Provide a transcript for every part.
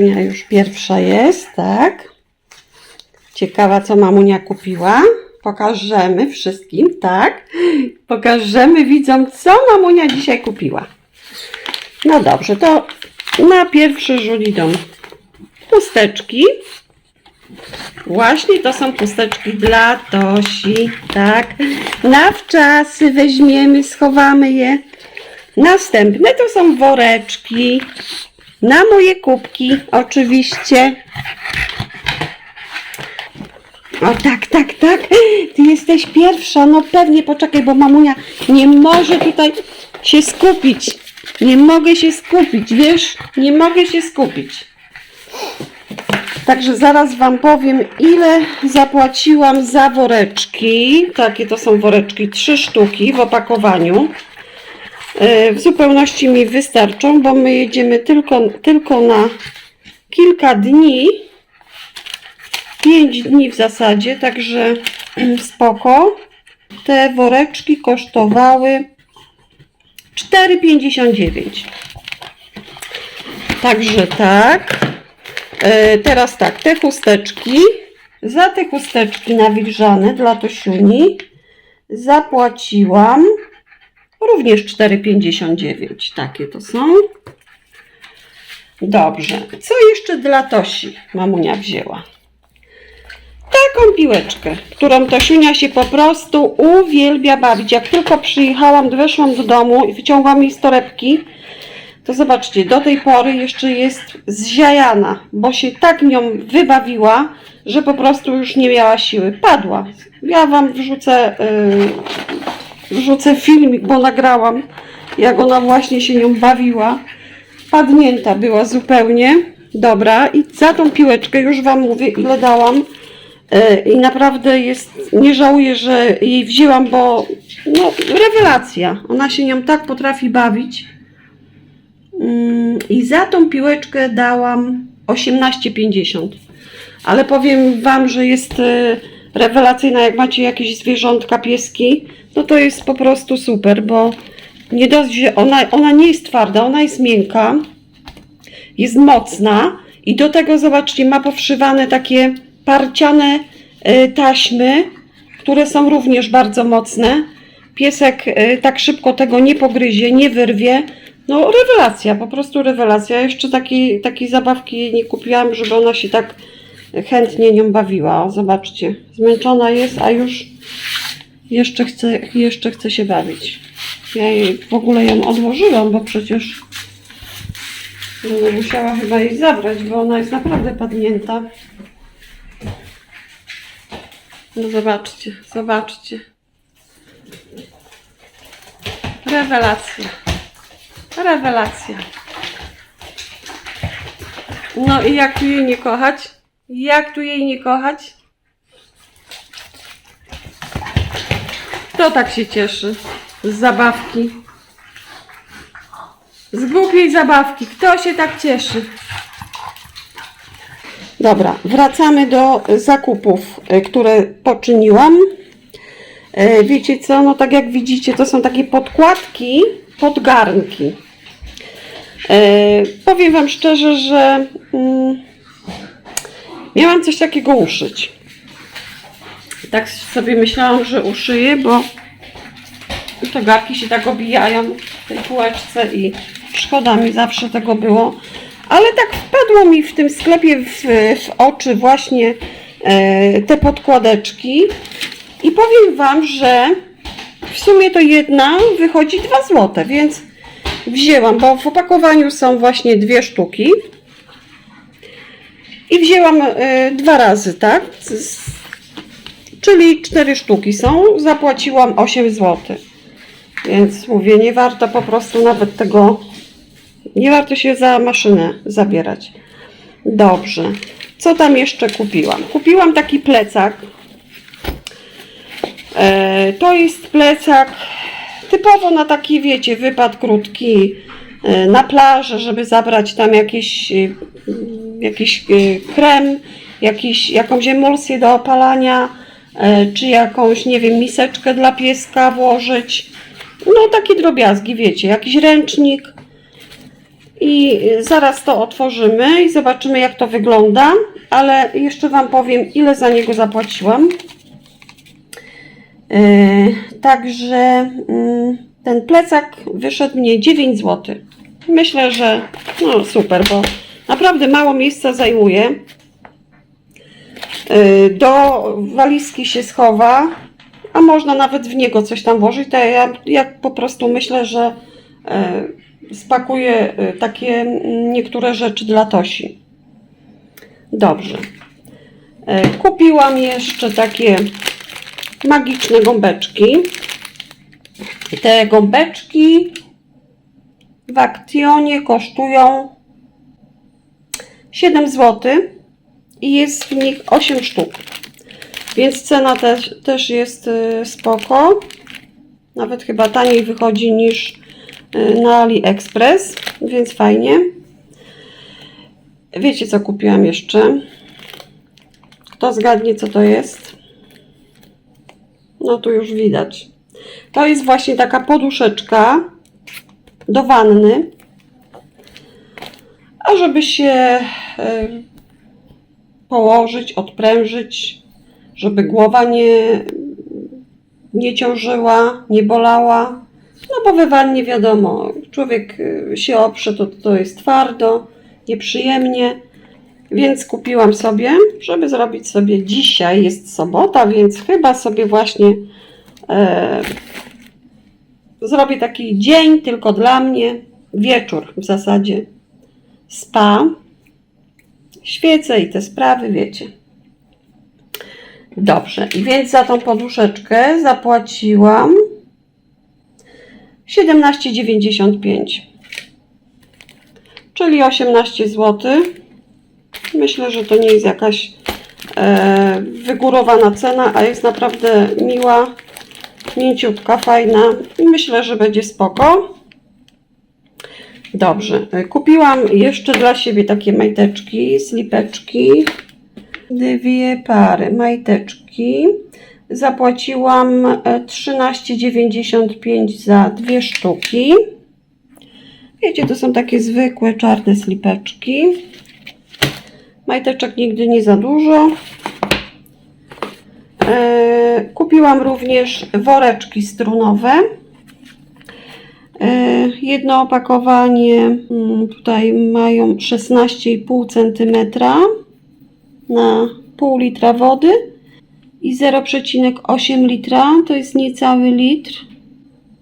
Tosiunia już pierwsza jest, tak? Ciekawa, co mamunia kupiła. Pokażemy wszystkim, tak? Pokażemy widzom, co mamunia dzisiaj kupiła. No dobrze, to na pierwszy rzut idą chusteczki. Właśnie to są chusteczki dla Tosi, tak? Na wczasy weźmiemy, schowamy je. Następne to są woreczki. Na moje kubki, oczywiście. O tak, tak, tak. Ty jesteś pierwsza. No pewnie, poczekaj, bo mamunia nie może tutaj się skupić. Nie mogę się skupić, wiesz? Nie mogę się skupić. Także zaraz Wam powiem, ile zapłaciłam za woreczki. Takie to są woreczki, trzy sztuki w opakowaniu. E, W zupełności mi wystarczą, bo my jedziemy tylko, tylko na kilka dni. Pięć dni w zasadzie, także spoko. Te woreczki kosztowały 4,59. Także tak. E, teraz tak, te chusteczki. Za te chusteczki nawilżane dla Tosiuni zapłaciłam również 4,59. Takie to są. Dobrze. Co jeszcze dla Tosi mamunia wzięła? Taką piłeczkę, którą Tosiunia się po prostu uwielbia bawić. Jak tylko przyjechałam, weszłam do domu i wyciągłam jej z torebki, to zobaczcie, do tej pory jeszcze jest zziajana, bo się tak nią wybawiła, że po prostu już nie miała siły. Padła. Ja Wam wrzucę, yy, wrzucę filmik, bo nagrałam, jak ona właśnie się nią bawiła. Padnięta była zupełnie. Dobra, i za tą piłeczkę już Wam mówię, ile dałam. Yy, I naprawdę jest, nie żałuję, że jej wzięłam, bo no, rewelacja. Ona się nią tak potrafi bawić. Mm, I za tą piłeczkę dałam 18,50. Ale powiem Wam, że jest e, rewelacyjna, jak macie jakieś zwierzątka, pieski, no to jest po prostu super, bo nie dość, że ona, ona nie jest twarda, ona jest miękka, jest mocna i do tego, zobaczcie, ma powszywane takie parciane e, taśmy, które są również bardzo mocne. Piesek e, tak szybko tego nie pogryzie, nie wyrwie. No rewelacja, po prostu rewelacja. Jeszcze takiej, takiej zabawki nie kupiłam, żeby ona się tak chętnie nią bawiła. O, zobaczcie, zmęczona jest, a już jeszcze chce, jeszcze chce się bawić. Ja jej w ogóle ją odłożyłam, bo przecież będę musiała chyba jej zabrać, bo ona jest naprawdę padnięta. No zobaczcie, zobaczcie. Rewelacja. Rewelacja. No i jak tu jej nie kochać? Jak tu jej nie kochać? Kto tak się cieszy z zabawki? Z głupiej zabawki. Kto się tak cieszy? Dobra, wracamy do zakupów, y, które poczyniłam. E, Wiecie co? No tak jak widzicie, to są takie podkładki pod garnki. E, powiem Wam szczerze, że mm, miałam coś takiego uszyć. Tak sobie myślałam, że uszyję, bo te garki się tak obijają w tej półeczce i szkoda mi zawsze tego było. Ale tak wpadło mi w tym sklepie w, w oczy właśnie e, te podkładeczki i powiem Wam, że w sumie to jedna wychodzi 2 zł, więc wzięłam, bo w opakowaniu są właśnie dwie sztuki. I wzięłam e, dwa razy, tak? Z- Czyli cztery sztuki są. Zapłaciłam 8 zł. Więc mówię, nie warto po prostu nawet tego, nie warto się za maszynę zabierać. Dobrze. Co tam jeszcze kupiłam? Kupiłam taki plecak. E, to jest plecak typowo na taki, wiecie, wypad krótki e, na plażę, żeby zabrać tam jakiś, e, jakiś e, krem, jakiś, jakąś emulsję do opalania, czy jakąś, nie wiem, miseczkę dla pieska włożyć. No takie drobiazgi, wiecie, jakiś ręcznik. I zaraz to otworzymy i zobaczymy jak to wygląda, ale jeszcze Wam powiem ile za niego zapłaciłam. Yy, także yy, ten plecak wyszedł mnie 9 zł. Myślę, że no super, bo naprawdę mało miejsca zajmuje. Yy, do walizki się schowa, a można nawet w niego coś tam włożyć. To ja, ja po prostu myślę, że yy, spakuję yy, takie niektóre rzeczy dla Tosi. Dobrze. Kupiłam jeszcze takie magiczne gąbeczki. Te gąbeczki w Aktionie kosztują 7 zł i jest w nich 8 sztuk. Więc cena też, też jest y, spoko. Nawet chyba taniej wychodzi niż y, na AliExpress, więc fajnie. Wiecie co kupiłam jeszcze? Kto zgadnie co to jest? No tu już widać. To jest właśnie taka poduszeczka do wanny. A żeby się y, położyć, odprężyć, żeby głowa nie, nie ciążyła, nie bolała. No bo we wannie wiadomo, człowiek y, się oprze, to, to jest twardo, nieprzyjemnie. Więc kupiłam sobie, żeby zrobić sobie dzisiaj, jest sobota, więc chyba sobie właśnie e, zrobię taki dzień tylko dla mnie, wieczór w zasadzie, spa, świece i te sprawy, wiecie. Dobrze, i więc za tą poduszeczkę zapłaciłam 17,95, czyli 18 zł. Myślę, że to nie jest jakaś e, wygórowana cena, a jest naprawdę miła, mięciutka, fajna i myślę, że będzie spoko. Dobrze, e, kupiłam jeszcze dla siebie takie majteczki, slipeczki, dwie pary majteczki. Zapłaciłam e, 13,95 za dwie sztuki. Wiecie, to są takie zwykłe czarne slipeczki. Majteczek nigdy nie za dużo. E, kupiłam również woreczki strunowe. E, jedno opakowanie mm, tutaj mają 16,5 cm na pół litra wody i 0,8 litra to jest niecały litr.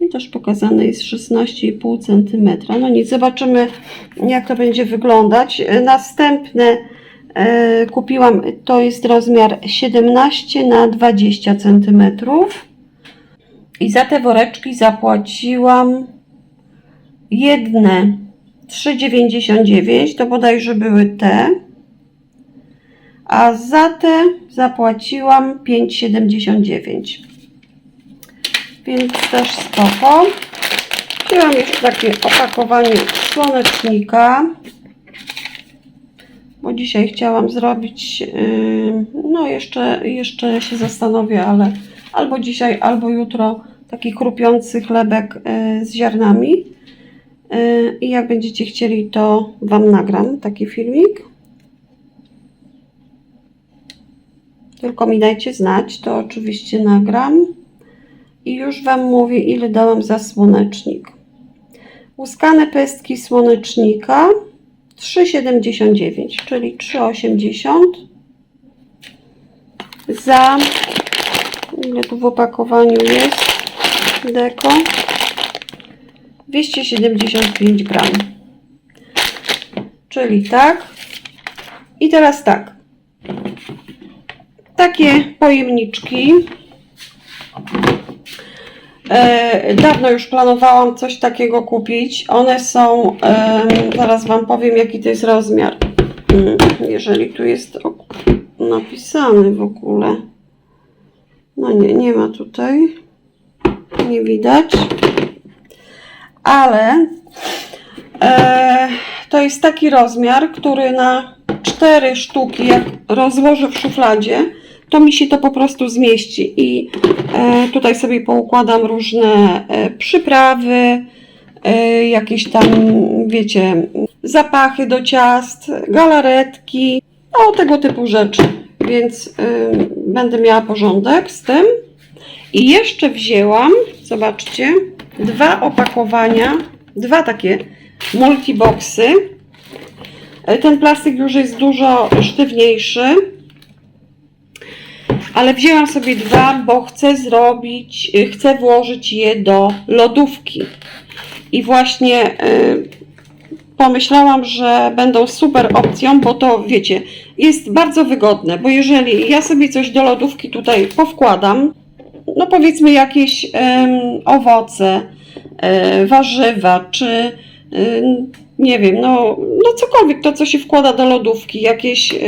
I też pokazane jest 16,5 cm. No nic, zobaczymy jak to będzie wyglądać. E, Następne e, kupiłam, to jest rozmiar 17 na 20 cm. I za te woreczki zapłaciłam jedne 3,99, to bodajże były te. A za te zapłaciłam 5,79. Więc też spoko. Wzięłam jeszcze takie opakowanie słonecznika. Bo dzisiaj chciałam zrobić, yy, no jeszcze, jeszcze się zastanowię, ale albo dzisiaj, albo jutro taki chrupiący chlebek yy, z ziarnami. Yy, I jak będziecie chcieli, to Wam nagram taki filmik. Tylko mi dajcie znać, to oczywiście nagram. I już Wam mówię, ile dałam za słonecznik. Łuskane pestki słonecznika 3,79, czyli 3,80 za ile tu w opakowaniu jest deko 275 gram czyli tak i teraz tak takie pojemniczki E, dawno już planowałam coś takiego kupić. One są, em, zaraz Wam powiem jaki to jest rozmiar. Mm, Jeżeli tu jest napisany w ogóle. No nie, nie ma tutaj. Nie widać. Ale e, to jest taki rozmiar, który na cztery sztuki, jak rozłożę w szufladzie, to mi się to po prostu zmieści. I e, tutaj sobie poukładam różne e, przyprawy, e, jakieś tam, wiecie, zapachy do ciast, galaretki, no tego typu rzeczy. Więc ym, będę miała porządek z tym. I jeszcze wzięłam, zobaczcie, dwa opakowania, dwa takie multiboxy. E, Ten plastik już jest dużo sztywniejszy, ale wzięłam sobie dwa, bo chcę zrobić, y, chcę włożyć je do lodówki. I właśnie y, pomyślałam, że będą super opcją, bo to wiecie, jest bardzo wygodne, bo jeżeli ja sobie coś do lodówki tutaj powkładam, no powiedzmy jakieś owoce, e, warzywa, czy nie wiem, no, no cokolwiek to, co się wkłada do lodówki, jakieś e,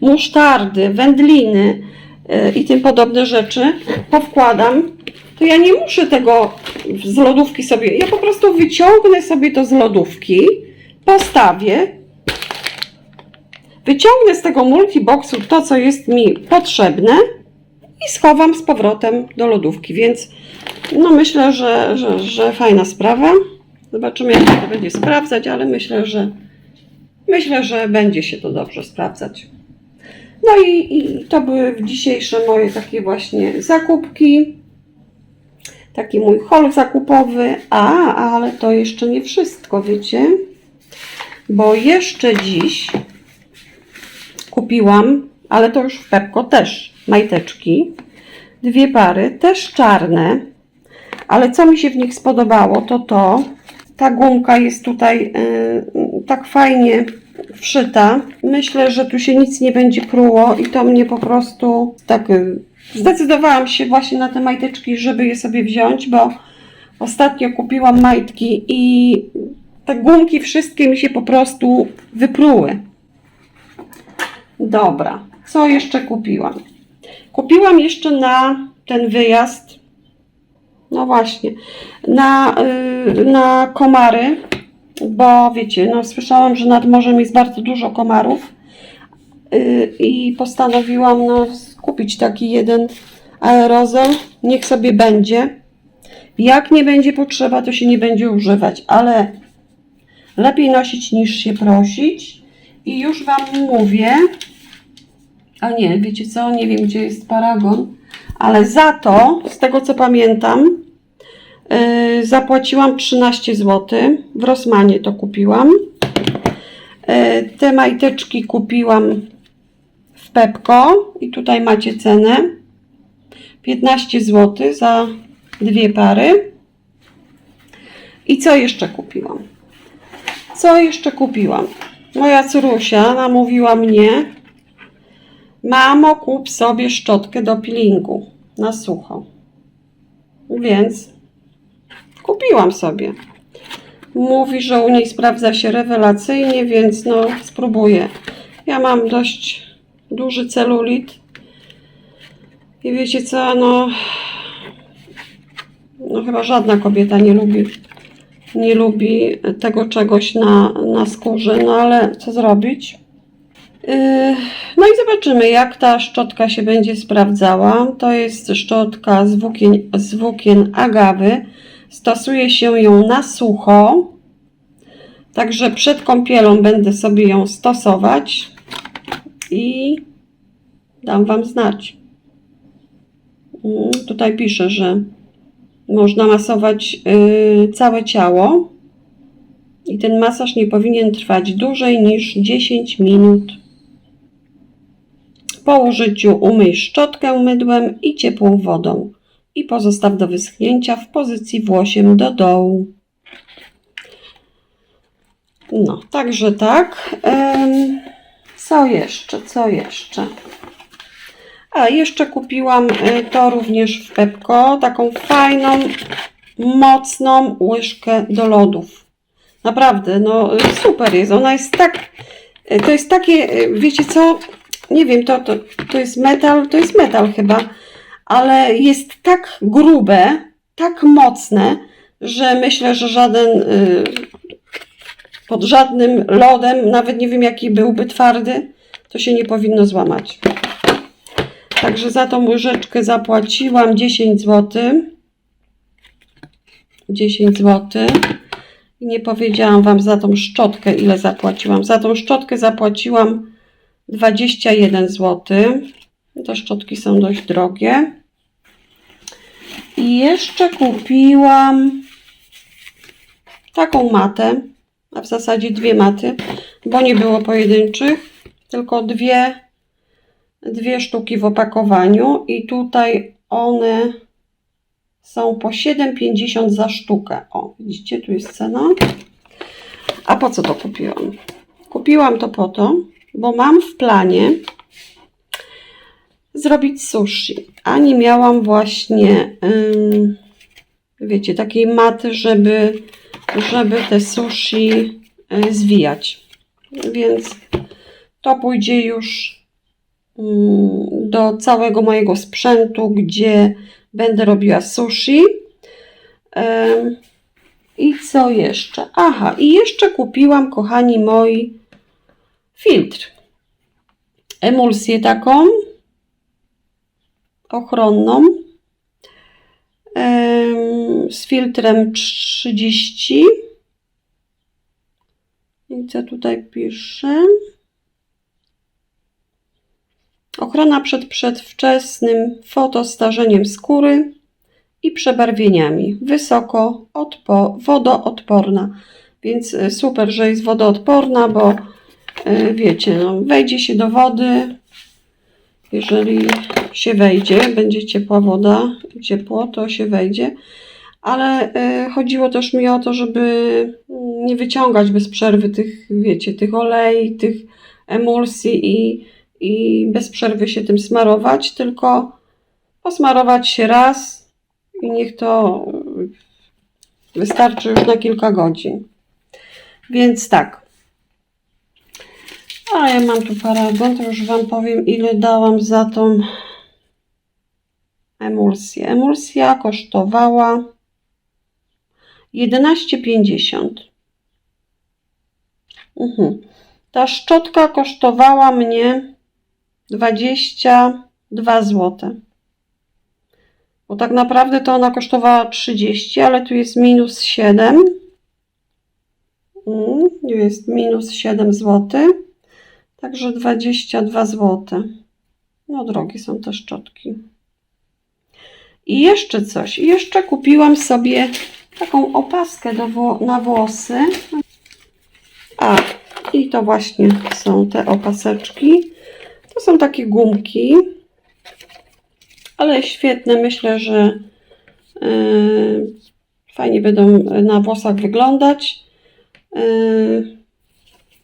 musztardy, wędliny e, i tym podobne rzeczy, powkładam, to ja nie muszę tego z lodówki sobie, ja po prostu wyciągnę sobie to z lodówki, postawię, wyciągnę z tego multiboxu to, co jest mi potrzebne i schowam z powrotem do lodówki, więc no myślę, że, że, że fajna sprawa. Zobaczymy, jak to będzie sprawdzać, ale myślę, że myślę, że będzie się to dobrze sprawdzać. No i, i to były dzisiejsze moje takie właśnie zakupki. Taki mój hol zakupowy. A, ale to jeszcze nie wszystko, wiecie? Bo jeszcze dziś kupiłam, ale to już w Pepko też, majteczki. Dwie pary, też czarne. Ale co mi się w nich spodobało, to to. Ta gumka jest tutaj y, tak fajnie wszyta. Myślę, że tu się nic nie będzie pruło i to mnie po prostu tak y, zdecydowałam się właśnie na te majteczki, żeby je sobie wziąć, bo ostatnio kupiłam majtki i te gumki wszystkie mi się po prostu wypruły. Dobra, co jeszcze kupiłam? Kupiłam jeszcze na ten wyjazd, no właśnie, na, y, na komary, bo wiecie, no słyszałam, że nad morzem jest bardzo dużo komarów y, i postanowiłam no, kupić taki jeden aerozol, niech sobie będzie. Jak nie będzie potrzeba, to się nie będzie używać, ale lepiej nosić niż się prosić. I już Wam mówię, a nie, wiecie co, nie wiem gdzie jest paragon, ale za to, z tego co pamiętam, yy, zapłaciłam 13 zł. W Rosmanie to kupiłam. Yy, te majteczki kupiłam w Pepko i tutaj macie cenę. 15 zł za dwie pary. I co jeszcze kupiłam? Co jeszcze kupiłam? Moja córusia namówiła mnie, Mamo, kup sobie szczotkę do peelingu na sucho. Więc kupiłam sobie. Mówi, że u niej sprawdza się rewelacyjnie, więc no spróbuję. Ja mam dość duży celulit. I wiecie co, no, no chyba żadna kobieta nie lubi nie lubi tego czegoś na, na skórze, no ale co zrobić? No i zobaczymy, jak ta szczotka się będzie sprawdzała. To jest szczotka z włókien, z włókien agawy. Stosuje się ją na sucho. Także przed kąpielą będę sobie ją stosować i dam Wam znać. Mm, Tutaj pisze, że można masować yy, całe ciało i ten masaż nie powinien trwać dłużej niż 10 minut. Po użyciu umyj szczotkę mydłem i ciepłą wodą i pozostaw do wyschnięcia w pozycji włosiem do dołu. No, także tak. Co jeszcze? Co jeszcze? A jeszcze kupiłam y, to również w Pepko, taką fajną, mocną łyżkę do lodów. Naprawdę, no super jest. Ona jest tak, y, to jest takie, y, wiecie co, nie wiem, to, to, to jest metal, to jest metal chyba, ale jest tak grube, tak mocne, że myślę, że żaden, y, pod żadnym lodem, nawet nie wiem jaki byłby twardy, to się nie powinno złamać. Także za tą łyżeczkę zapłaciłam 10 zł. 10 zł. Nie powiedziałam Wam za tą szczotkę, ile zapłaciłam. Za tą szczotkę zapłaciłam 21 zł. Te szczotki są dość drogie. I jeszcze kupiłam taką matę, a w zasadzie dwie maty, bo nie było pojedynczych, tylko dwie, dwie sztuki w opakowaniu i tutaj one są po 7,50 za sztukę. O, widzicie, tu jest cena. A po co to kupiłam? Kupiłam to po to, bo mam w planie zrobić sushi, a nie miałam właśnie, ym, wiecie, takiej maty, żeby, żeby te sushi y, zwijać. Więc to pójdzie już do całego mojego sprzętu, gdzie będę robiła sushi. I co jeszcze? Aha, i jeszcze kupiłam, kochani moi, filtr. Emulsję taką ochronną z filtrem 30. I co tutaj piszę? Ochrona przed przedwczesnym fotostarzeniem skóry i przebarwieniami. Wysoko odpo- wodoodporna. Więc y, super, że jest wodoodporna, bo wiecie, no, wejdzie się do wody, jeżeli się wejdzie, będzie ciepła woda, ciepło, to się wejdzie. Ale y, chodziło też mi o to, żeby mm, nie wyciągać bez przerwy tych, wiecie, tych olei, tych emulsji i, i bez przerwy się tym smarować, tylko posmarować się raz i niech to wystarczy już na kilka godzin. Więc tak. A ja mam tu paragon, to już Wam powiem, ile dałam za tą emulsję. Emulsja kosztowała 11,50. Mhm. Ta szczotka kosztowała mnie 22 zł. Bo tak naprawdę to ona kosztowała 30, ale tu jest minus 7. Mm, Tu jest minus 7 zł. Także 22 zł. No drogie są te szczotki. I jeszcze coś. Jeszcze kupiłam sobie taką opaskę do na włosy. A, i to właśnie są te opaseczki. To są takie gumki. Ale świetne. Myślę, że yy, fajnie będą na włosach wyglądać. Yy,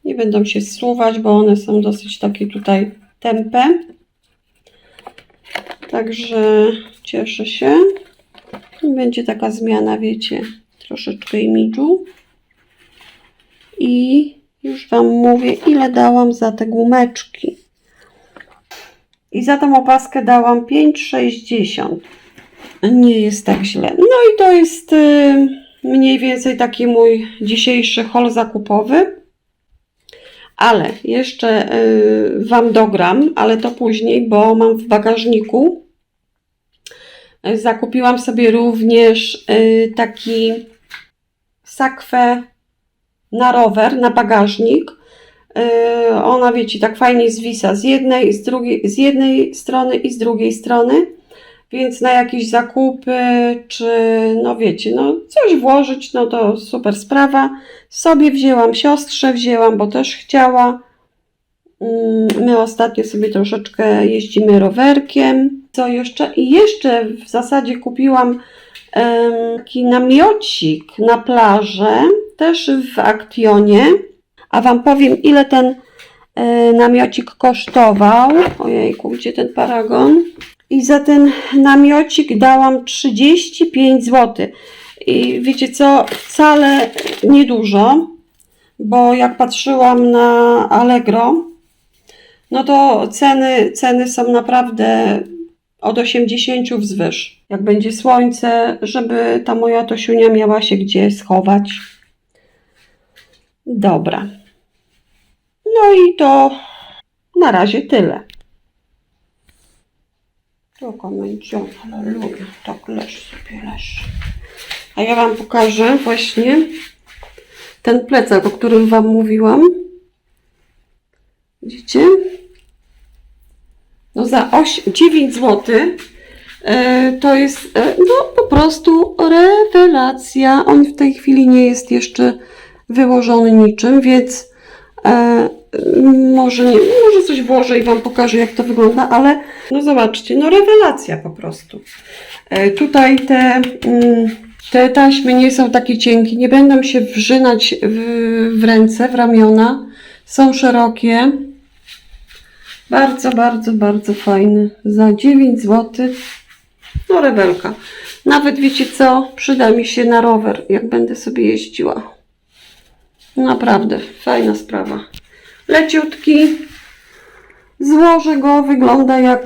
nie będą się zsuwać, bo one są dosyć takie tutaj tępe. Także cieszę się. Będzie taka zmiana, wiecie, troszeczkę imidżu. I już Wam mówię, ile dałam za te gumeczki. I za tą opaskę dałam 5,60. Nie jest tak źle. No i to jest y, mniej więcej taki mój dzisiejszy haul zakupowy. Ale jeszcze y, Wam dogram, ale to później, bo mam w bagażniku. Zakupiłam sobie również y, taki sakwę na rower, na bagażnik. Y, Ona, wiecie, tak fajnie zwisa z jednej, z drugiej, z jednej strony i z drugiej strony. Więc na jakieś zakupy, czy no wiecie, no coś włożyć, no to super sprawa. Sobie wzięłam, siostrze wzięłam, bo też chciała. Mm, My ostatnio sobie troszeczkę jeździmy rowerkiem. Co jeszcze? I jeszcze w zasadzie kupiłam taki namiocik na plażę, też w Aktionie. A Wam powiem, ile ten e, namiocik kosztował. Ojejku, gdzie ten paragon? I za ten namiocik dałam 35 zł. I wiecie co, wcale niedużo, bo jak patrzyłam na Allegro, no to ceny, ceny są naprawdę od 80 wzwyż. Jak będzie słońce, żeby ta moja Tosiunia miała się gdzie schować. Dobra. No i to na razie tyle. Tylko męcią, halleluja, tak leż sobie leż. A ja Wam pokażę właśnie ten plecak, o którym Wam mówiłam. Widzicie? No za 8, 9 zł to jest e, no po prostu rewelacja. On w tej chwili nie jest jeszcze wyłożony niczym, więc e, może, nie, może coś włożę i Wam pokażę jak to wygląda, ale no zobaczcie, no rewelacja po prostu. E, tutaj te, mm, te taśmy nie są takie cienkie, nie będą się wrzynać w, w ręce, w ramiona. Są szerokie. Bardzo, bardzo, bardzo fajny. Za 9 zł. No rewelka. Nawet wiecie co? Przyda mi się na rower, jak będę sobie jeździła. Naprawdę, fajna sprawa. Leciutki. Złożę go, wygląda jak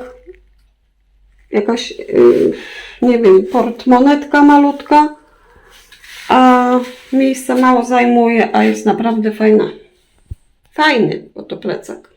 jakaś, yy, nie wiem, portmonetka malutka, a miejsca mało zajmuje, a jest naprawdę fajna. Fajny, bo to plecak.